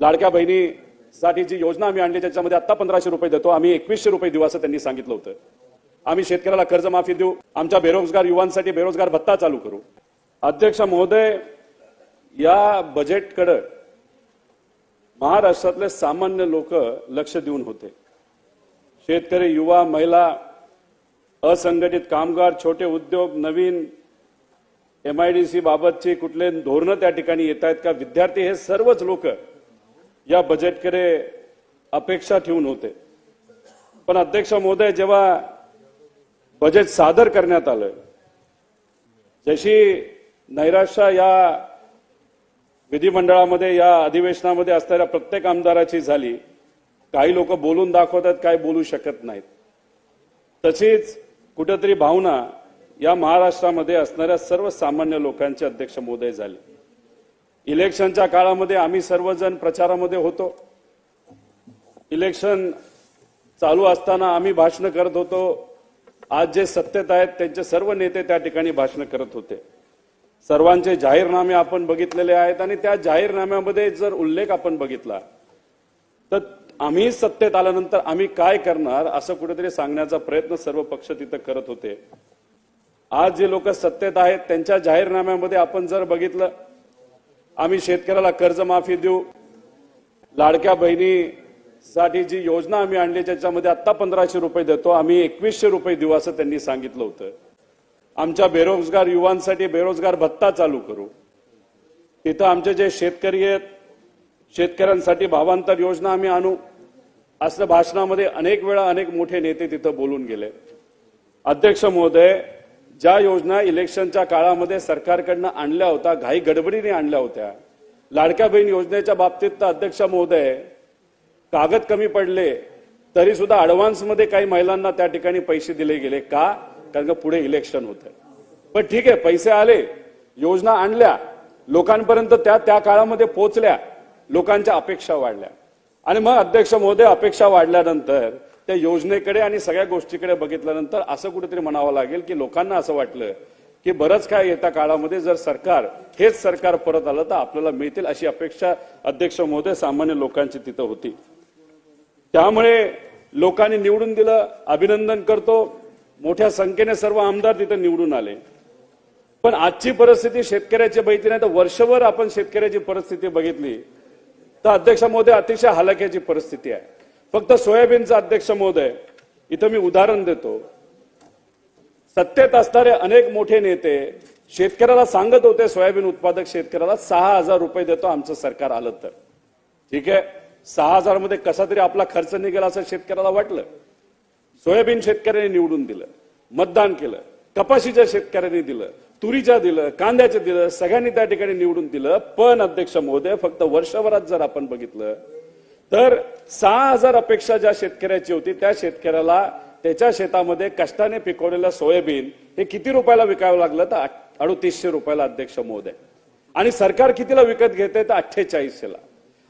लाडक्या बहिणीसाठी जी योजना आम्ही आणली त्याच्यामध्ये आता पंधराशे रुपये देतो. आम्ही एकवीसशे रुपये देऊ असं त्यांनी सांगितलं होतं. आम्ही शेतकऱ्याला कर्जमाफी देऊ. आमच्या बेरोजगार युवांसाठी बेरोजगार भत्ता चालू करू. अध्यक्ष महोदय या बजेटकडे महाराष्ट्रातले सामान्य लोक लक्ष देऊन होते. शेतकरी युवा महिला असंघटित कामगार छोटे उद्योग नवीन एमआयडीसी बाबतची कुठले धोरणं त्या ठिकाणी येत आहेत का? विद्यार्थी हे सर्वच लोक या बजेटकडे अपेक्षा ठेवून होते. पण अध्यक्ष महोदय जेव्हा बजेट सादर करण्यात आलं जशी नैराश्य या विधिमंडळामध्ये या अधिवेशनामध्ये असणाऱ्या प्रत्येक आमदाराची झाली काही लोक बोलून दाखवतात काय बोलू शकत नाहीत. तशीच कुठेतरी भावना या महाराष्ट्रामध्ये असणाऱ्या सर्वसामान्य लोकांचे अध्यक्ष महोदय झाले. इलेक्शनच्या काळामध्ये आम्ही सर्वजण प्रचारामध्ये होतो. इलेक्शन चालू असताना आम्ही भाषण करत होतो. आज जे सत्तेत आहेत त्यांचे सर्व नेते त्या ठिकाणी भाषण करत होते. सर्वांचे जाहीरनामे आपण बघितलेले आहेत आणि त्या जाहीरनाम्यामध्ये जर उल्लेख आपण बघितला तर आम्ही सत्तेत आल्यानंतर आम्ही काय करणार असं कुठेतरी सांगण्याचा प्रयत्न सर्व पक्ष तिथं करत होते. आज जे लोक सत्तेत आहेत त्यांच्या जाहीरनाम्यामध्ये आपण जर बघितलं आम्ही शेतकऱ्याला कर्जमाफी देऊ. लाडक्या बहिणीसाठी जी योजना आम्ही आणली त्याच्यामध्ये आत्ता पंधराशे रुपये देतो आम्ही एकवीसशे रुपये देऊ असं त्यांनी सांगितलं होतं. आमच्या बेरोजगार युवांसाठी बेरोजगार भत्ता चालू करू. तिथं आमचे जे शेतकरी आहेत शेतकऱ्यांसाठी भावांतर योजना आम्ही आणू. असं भाषणामध्ये अनेक वेळा अनेक मोठे नेते तिथं बोलून गेले. अध्यक्ष महोदय ज्या योजना इलेक्शनच्या काळामध्ये सरकारकडनं आणल्या होत्या घाई गडबडीने आणल्या होत्या. लाडक्या बहीण योजनेच्या बाबतीत तर अध्यक्ष महोदय कागद कमी पडले तरी सुद्धा ऍडव्हान्समध्ये काही महिलांना त्या ठिकाणी पैसे दिले गेले का? कारण का पुढे इलेक्शन होतं. पण ठीक आहे पैसे आले योजना आणल्या लोकांपर्यंत त्या त्या काळामध्ये पोहोचल्या लोकांच्या अपेक्षा वाढल्या. आणि मग अध्यक्ष महोदय अपेक्षा वाढल्यानंतर त्या योजनेकडे आणि सगळ्या गोष्टीकडे बघितल्यानंतर असं कुठेतरी म्हणावं लागेल की लोकांना असं वाटलं की बरंच काय येत्या काळामध्ये जर सरकार हेच सरकार परत आलं तर आपल्याला मिळतील अशी अपेक्षा अध्यक्ष महोदय सामान्य लोकांची तिथं होती. त्यामुळे लोकांनी निवडून दिलं अभिनंदन करतो. मोठ्या संख्येने सर्व आमदार तिथं निवडून आले. पण आजची परिस्थिती शेतकऱ्याची बघितली नाही तर वर्षभर आपण शेतकऱ्याची परिस्थिती बघितली. तर अध्यक्ष महोदय अतिशय हलाख्याची परिस्थिती आहे. फक्त सोयाबीनचा अध्यक्ष महोदय इथं मी उदाहरण देतो. सत्तेत असणारे अनेक मोठे नेते शेतकऱ्याला सांगत होते सोयाबीन उत्पादक शेतकऱ्याला सहा हजार रुपये देतो आमचं सरकार आलं तर. ठीक आहे? सहा हजारमध्ये कसा तरी आपला खर्च निघेल असं शेतकऱ्याला वाटलं. सोयाबीन शेतकऱ्याने निवडून दिलं मतदान केलं कपाशीच्या शेतकऱ्यांनी दिलं तुरीच्या दिलं कांद्याचं दिलं सगळ्यांनी त्या ठिकाणी निवडून दिलं. पण अध्यक्ष महोदय फक्त वर्षभरात जर आपण बघितलं तर सहा हजार अपेक्षा ज्या शेतकऱ्याची होती त्या शेतकऱ्याला त्याच्या शेतामध्ये कष्टाने पिकवलेलं सोयाबीन हे किती रुपयाला विकावं लागलं तर अडतीसशे रुपयाला अध्यक्ष महोदय. आणि सरकार कितीला विकत घेते तर अठ्ठेचाळीसशेला.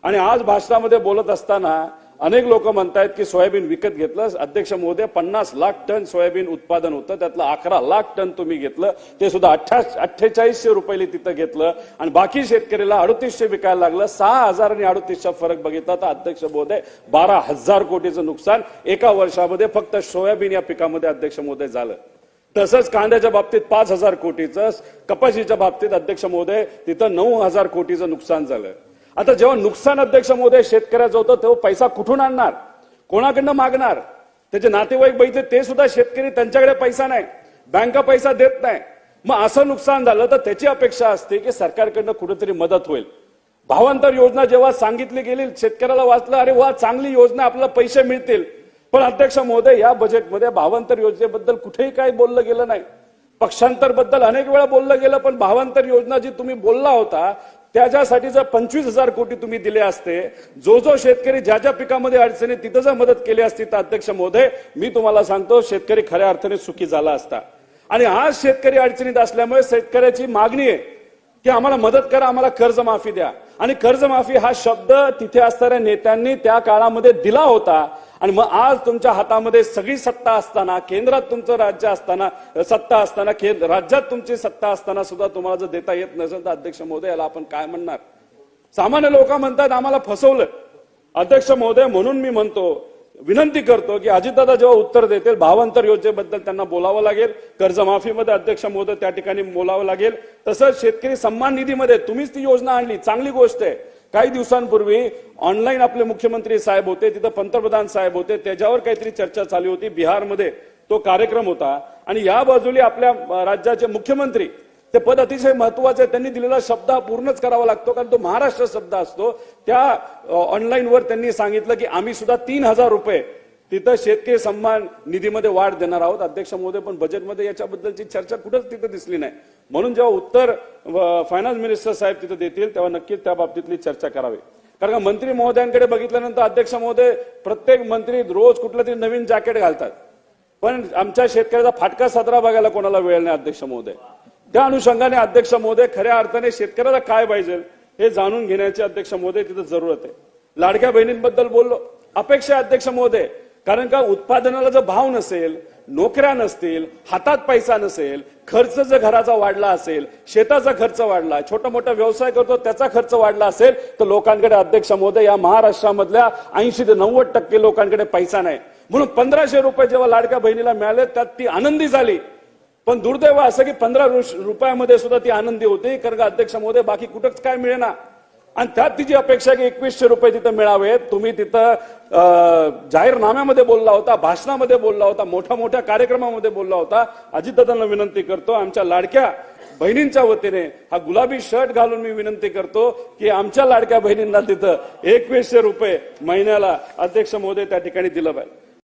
आणि आज भाषणामध्ये बोलत असताना अनेक लोक म्हणतायत की सोयाबीन विकत घेतलं अध्यक्ष महोदय पन्नास लाख टन सोयाबीन उत्पादन होतं. त्यातलं अकरा लाख टन तुम्ही घेतलं. ते सुद्धा अठ्ठा अठ्ठेचाळीसशे रुपये तिथं घेतलं. आणि बाकी शेतकऱ्याला अडतीसशे विकायला लागलं. सहा हजार आणि अडतीसचा फरक बघितला तर अध्यक्ष महोदय बारा हजार कोटीचं नुकसान एका वर्षामध्ये फक्त सोयाबीन या पिकामध्ये अध्यक्ष महोदय झालं. तसंच कांद्याच्या बाबतीत पाच हजार कोटीचं कपाशीच्या बाबतीत अध्यक्ष महोदय तिथं नऊ हजार कोटीचं नुकसान झालं. आता जेव्हा नुकसान अध्यक्ष महोदय शेतकऱ्याचं होतं तेव्हा पैसा कुठून आणणार? कोणाकडनं मागणार? त्याचे नातेवाईक बघितले ते सुद्धा शेतकरी त्यांच्याकडे पैसा नाही. बँका पैसा देत नाही. मग असं नुकसान झालं तर त्याची अपेक्षा असते की सरकारकडनं कुठेतरी मदत होईल. भावांतर योजना जेव्हा सांगितली गेली शेतकऱ्याला वाचलं अरे वा चांगली योजना आपल्याला पैसे मिळतील. पण अध्यक्ष महोदय या बजेटमध्ये भावांतर योजनेबद्दल कुठेही काही बोललं गेलं नाही. पक्षांतरबद्दल अनेक वेळा बोललं गेलं पण भावांतर योजना जी तुम्ही बोलला होता त्याच्यासाठी जर पंचवीस हजार कोटी तुम्ही दिले असते जो जो शेतकरी ज्या ज्या पिकामध्ये अडचणी तिथं जर मदत केली असती तर अध्यक्ष महोदय मी तुम्हाला सांगतो शेतकरी खऱ्या अर्थाने सुखी झाला असता. आणि आज शेतकरी अडचणीत असल्यामुळे शेतकऱ्याची मागणी आहे की आम्हाला मदत करा आम्हाला कर्जमाफी द्या. आणि कर्जमाफी हा शब्द तिथे असणाऱ्या नेत्यांनी त्या काळामध्ये दिला होता. आणि मग आज तुमच्या हातामध्ये सगळी सत्ता असताना केंद्रात तुमचं राज्य असताना सत्ता असताना राज्यात तुमची सत्ता असताना सुद्धा तुम्हाला जर देता येत नसेल तर अध्यक्ष महोदयाला आपण काय म्हणणार? सामान्य लोक म्हणतात आम्हाला फसवलं. अध्यक्ष महोदय म्हणून मी म्हणतो विनंती करतो की अजितदादा जेव्हा उत्तर देतील भावांतर योजनेबद्दल त्यांना बोलावं लागेल कर्जमाफीमध्ये अध्यक्ष महोदय त्या ठिकाणी बोलावं लागेल. तसंच शेतकरी सन्मान निधीमध्ये तुम्हीच ती योजना आणली चांगली गोष्ट आहे. काही दिवसांपूर्वी ऑनलाईन आपले मुख्यमंत्री साहेब होते तिथं पंतप्रधान साहेब होते त्याच्यावर काहीतरी चर्चा चालू होती. बिहारमध्ये तो कार्यक्रम होता. आणि या बाजूला आपल्या राज्याचे मुख्यमंत्री ते पद अतिशय महत्वाचं आहे. त्यांनी दिलेला शब्द हा पूर्णच करावा लागतो कारण तो महाराष्ट्र शब्द असतो. त्या ऑनलाईनवर त्यांनी सांगितलं की आम्ही सुद्धा तीन हजार रुपये तिथं शेतकरी सन्मान निधीमध्ये वाढ देणार आहोत. अध्यक्ष महोदय पण बजेटमध्ये याच्याबद्दलची चर्चा कुठंच तिथं दिसली नाही. म्हणून जेव्हा उत्तर फायनान्स मिनिस्टर साहेब तिथं देतील तेव्हा नक्कीच त्या बाबतीतली चर्चा करावी. कारण का मंत्री महोदयांकडे बघितल्यानंतर अध्यक्ष महोदय प्रत्येक मंत्री रोज कुठलं तरी नवीन जॅकेट घालतात. पण आमच्या शेतकऱ्याचा फाटका साजरा बघायला कोणाला वेळ नाही अध्यक्ष महोदय. त्या अनुषंगाने अध्यक्ष महोदय खऱ्या अर्थाने शेतकऱ्याला काय पाहिजे हे जाणून घेण्याची अध्यक्ष महोदय तिथं जरूरत आहे. लाडक्या बहिणींबद्दल बोललो. अपेक्षा अध्यक्ष महोदय. कारण का उत्पादनाला जर भाव नसेल नोकऱ्या नसतील हातात पैसा नसेल खर्च जर घराचा वाढला असेल शेताचा खर्च वाढला छोटा मोठा व्यवसाय करतो त्याचा खर्च वाढला असेल तर लोकांकडे अध्यक्ष महोदय या महाराष्ट्रामधल्या ऐंशी ते नव्वद टक्के लोकांकडे पैसा नाही. म्हणून पंधराशे रुपये जेव्हा लाडक्या बहिणीला मिळाले त्यात ती आनंदी झाली. पण दुर्दैव असं की पंधरा रुपयामध्ये सुद्धा ती आनंदी होती कारण का अध्यक्ष महोदय बाकी कुठंच काय मिळेना. आणि त्यात तिची अपेक्षा की एकवीसशे रुपये तिथं मिळावेत तुम्ही तिथं अं, जाहीरनाम्यामध्ये बोलला होता भाषणामध्ये बोलला होता मोठ्या मोठ्या कार्यक्रमामध्ये बोलला होता. अजितदादांना विनंती करतो आमच्या लाडक्या बहिणींच्या वतीने हा गुलाबी शर्ट घालून मी विनंती करतो की आमच्या लाडक्या बहिणींना तिथं एकवीसशे रुपये महिन्याला अध्यक्ष महोदय त्या ठिकाणी दिलं पाहिजे.